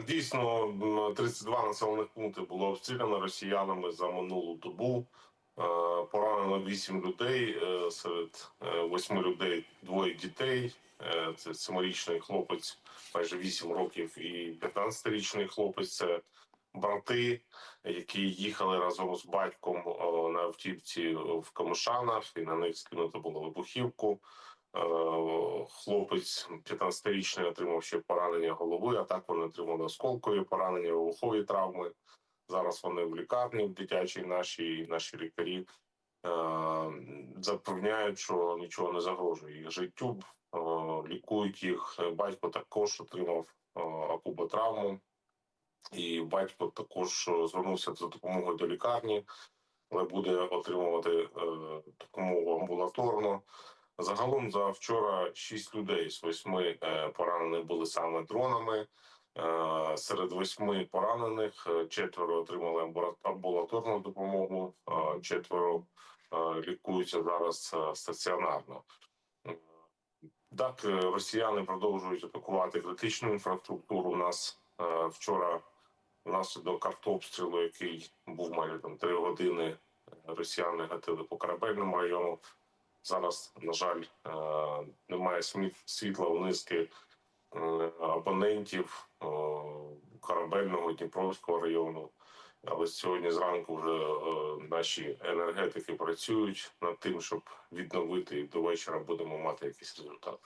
Так, дійсно, м, 32 населених пункти було обстріляно росіянами за минулу добу. Е, Поранено 8 людей. е, Серед 8 людей двоє дітей. Е, Це семирічний хлопець, майже 8 років, і 15-річний хлопець. Це брати, які їхали разом з батьком на автівці в Камишанах, і на них скинуто було вибухівку. Е, Хлопець 15-річний отримав ще поранення голови, а так вони отримали осколкові поранення, вибухові травми. Зараз вони в лікарні в дитячій нашій наші лікарі е, запевняють, що нічого не загрожує їх життю. Е, лікують їх. Батько також отримав е, акуботравму, і батько також звернувся за допомогою до лікарні, але буде отримувати е, допомогу амбулаторно. Загалом за вчора шість людей з восьми е, поранених були саме дронами. Е, Серед восьми поранених е, четверо отримали амбула- амбулаторну допомогу, четверо лікуються зараз стаціонарно. Так, росіяни продовжують атакувати критичну інфраструктуру. У нас вчора внаслідок артобстрілу, який був майже там три години, росіяни гатили по корабельному району. Зараз, на жаль, е, немає світла у низки е, абонентів е, корабельного Дніпровського району. Але сьогодні зранку вже наші енергетики працюють над тим, щоб відновити і до вечора будемо мати якийсь результат.